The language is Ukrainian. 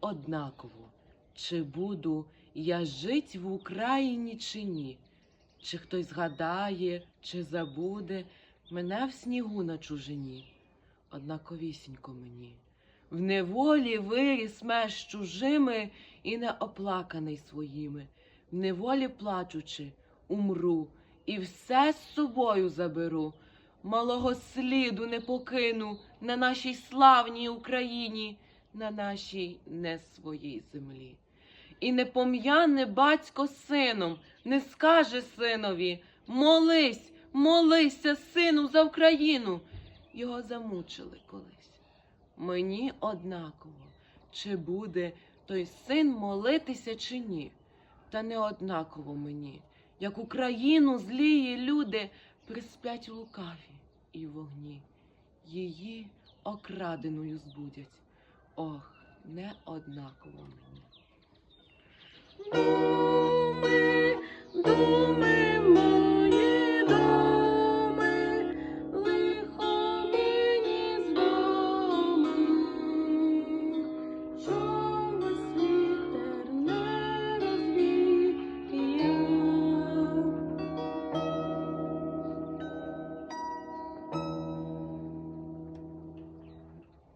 однаково, чи буду я жить в Україні чи ні, чи хтось згадає, чи забуде мене в снігу на чужині, однаковісінько мені. В неволі виріс меж чужими і не оплаканий своїми, в неволі плачучи, умру і все з собою заберу. Малого сліду не покину на нашій славній Україні, на нашій не своїй землі. І не пом'яне батько сином, не скаже синові Молись, молися, сину, за Україну. Його замучили колись. Мені однаково, чи буде той син молитися чи ні. Та не однаково мені, як Україну злії люди приспять лукаві і вогні. Її окраденою збудять. Ох, не однаково мені.